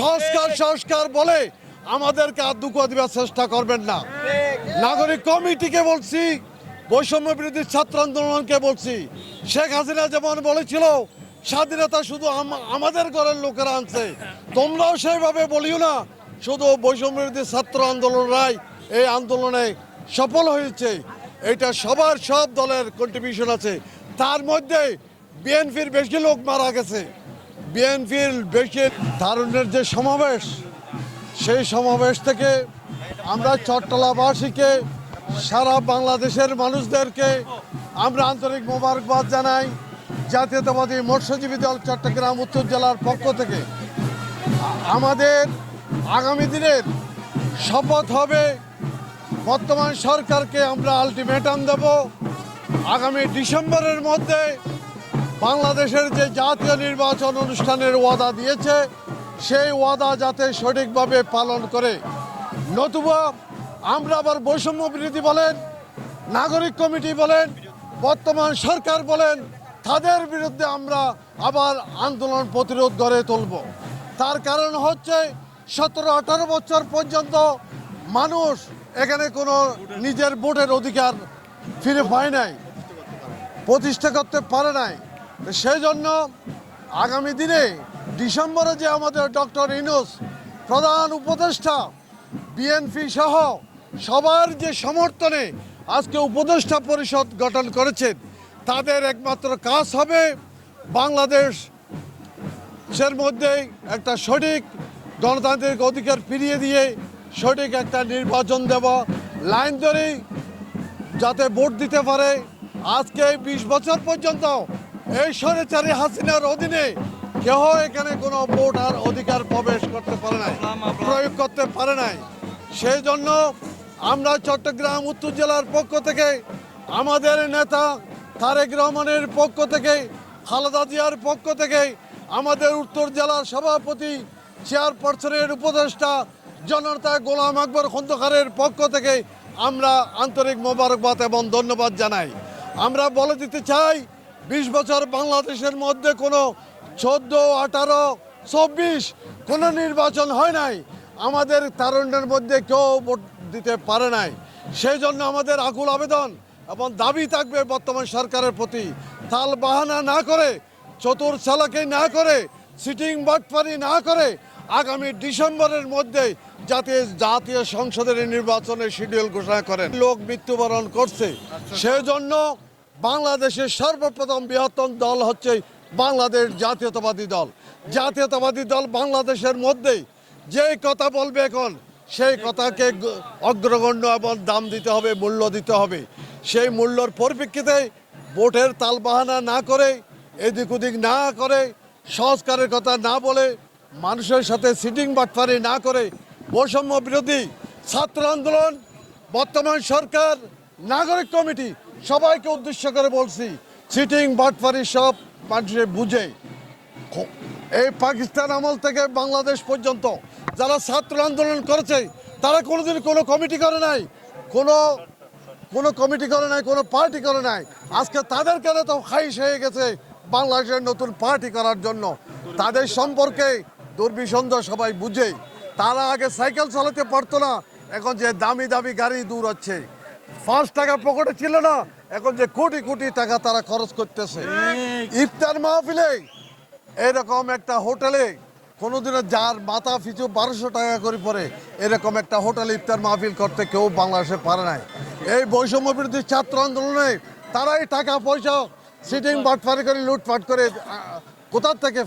সংস্কার সংস্কার বলে আমাদেরকে আর দুঃখ দেওয়ার চেষ্টা করবেন না। নাগরিক কমিটিকে বলছি, বৈষম্য বিরোধী ছাত্র আন্দোলনকে বলছি। শেখ হাসিনা যেমন বলেছিল, স্বাধীনতা শুধু আমাদের ঘরের লোকেরা আনছে। তোমরাও সেইভাবে বলিও না, শুধু বৈষম্য বিরোধী ছাত্র আন্দোলনরাই এই আন্দোলনে সফল হয়েছে। এটা সবার সব দলের কন্ট্রিবিউশন আছে। তার মধ্যে বিএনপির বেশি লোক মারা গেছে। বিএনপির বেশি তারুণ্যের যে সমাবেশ, সেই সমাবেশ থেকে আমরা চট্টলাবাসীকে, সারা বাংলাদেশের মানুষদেরকে আমরা আন্তরিক মোবারকবাদ জানাই। জাতীয়তাবাদী মৎস্যজীবী দল চট্টগ্রাম উত্তর জেলার পক্ষ থেকে। আমাদের আগামী দিনের শপথ হবে, বর্তমান সরকারকে আমরা আলটিমেটাম দেব। আগামী ডিসেম্বরের মধ্যে বাংলাদেশের যে জাতীয় নির্বাচন অনুষ্ঠানের ওয়াদা দিয়েছে, সেই ওয়াদা যাতে সঠিকভাবে পালন করে। নতুবা আমরা আবার বৈষম্য বিরোধী বলেন, নাগরিক কমিটি বলেন, বর্তমান সরকার বলেন, তাদের বিরুদ্ধে আমরা আবার আন্দোলন প্রতিরোধ গড়ে তুলব। তার কারণ হচ্ছে, সতেরো আঠারো বছর পর্যন্ত মানুষ এখানে কোনো নিজের ভোটের অধিকার ফিরে পায় নাই, প্রতিষ্ঠা করতে পারে নাই। সেই জন্য আগামী দিনে ডিসেম্বরে যে আমাদের ডক্টর ইনুস প্রধান উপদেষ্টা, বিএনপি সহ সবার যে সমর্থনে আজকে উপদেষ্টা পরিষদ গঠন করেছেন, তাদের একমাত্র কাজ হবে বাংলাদেশ সের মধ্যে একটা সঠিক গণতান্ত্রিক অধিকার ফিরিয়ে দিয়ে সঠিক একটা নির্বাচন দেওয়া লাইন ধরেই যাতে ভোট দিতে পারে, আজকে বিশ বছর পর্যন্ত এই হাসিনার অধীনে কেউ এখানে কোনো ভোট আর অধিকার প্রবেশ করতে পারে নাই প্রয়োগ করতে পারে নাই। সেই জন্য আমরা চট্টগ্রাম উত্তর জেলার পক্ষ থেকে আমাদের নেতা তারেক রহমানের পক্ষ থেকে খালেদা জিয়ার পক্ষ থেকে আমাদের উত্তর জেলার সভাপতি চেয়ারপারসনের উপদেষ্টা জনতা গোলাম আকবর খন্দকারের পক্ষ থেকে আমরা আন্তরিক মোবারকবাদ এবং ধন্যবাদ জানাই। আমরা বলে দিতে চাই বিশ বছর বাংলাদেশের মধ্যে কোনো চোদ্দ আঠারো চব্বিশ কোনো নির্বাচন হয় নাই। আমাদের তারুণ্যের মধ্যে কেউ ভোট দিতে পারে নাই। সেই জন্য আমাদের আকুল আবেদন এবং দাবি থাকবে বর্তমান সরকারের প্রতি। তাল বাহানা না করে চতুর চালাকি না করে সিটিং বাটপারি না করে আগামী ডিসেম্বরের মধ্যে জাতীয় জাতীয় সংসদের নির্বাচনের শিডিউল ঘোষণা করেন। লোক মৃত্যুবরণ করছে। সেজন্য বাংলাদেশের সর্বপ্রথম বৃহত্তম দল হচ্ছে বাংলাদেশ জাতীয়তাবাদী দল। জাতীয়তাবাদী দল বাংলাদেশের মধ্যেই যে কথা বলবে এখন, সেই কথাকে অগ্রগণ্য এবং দাম দিতে হবে, মূল্য দিতে হবে। সেই মূল্যর পরিপ্রেক্ষিতে ভোটের তালবাহানা না করে, এদিক ওদিক না করে, সংস্কারের কথা না বলে, মানুষের সাথে সিটিং বাটফারি না করে, বৈষম্য বিরোধী ছাত্র আন্দোলন, বর্তমান সরকার, নাগরিক কমিটি সবাইকে উদ্দেশ্য করে বলছি সিটিং বাটফারি সব মানুষে বুঝে। এই পাকিস্তান আমল থেকে বাংলাদেশ পর্যন্ত যারা ছাত্র আন্দোলন করেছে, তারা কোনোদিন কোনো কমিটি করে নাই, কোনো কোনো কমিটি করে নাই, কোনো পার্টি করে নাই। আজকে তাদের কেন তো খাইশ হয়ে গেছে বাংলাদেশের নতুন পার্টি করার জন্য। তাদের সম্পর্কে দুর্বিসন্ধ সবাই বুঝে। তারা আগে সাইকেল চালাতে পারতো না, এখন যে দামি দামি গাড়ি দূর হচ্ছে পাঁচ টাকা পকেটে ছিল না, এখন যে কোটি কোটি টাকা তারা খরচ করতেছে। ইফতার মাহফিলে এরকম একটা হোটেলে কোনোদিনও যার মাথা পিছু বারোশো টাকা করে পড়ে, এরকম একটা হোটেল ইফতার মাহফিল করতে কেউ বাংলাদেশে পারে নাই। এই বৈষম্য বিরোধী ছাত্র আন্দোলনে তারাই টাকা পয়সা সিটিং বাটফারি করে লুটপাট করে কোথার থেকে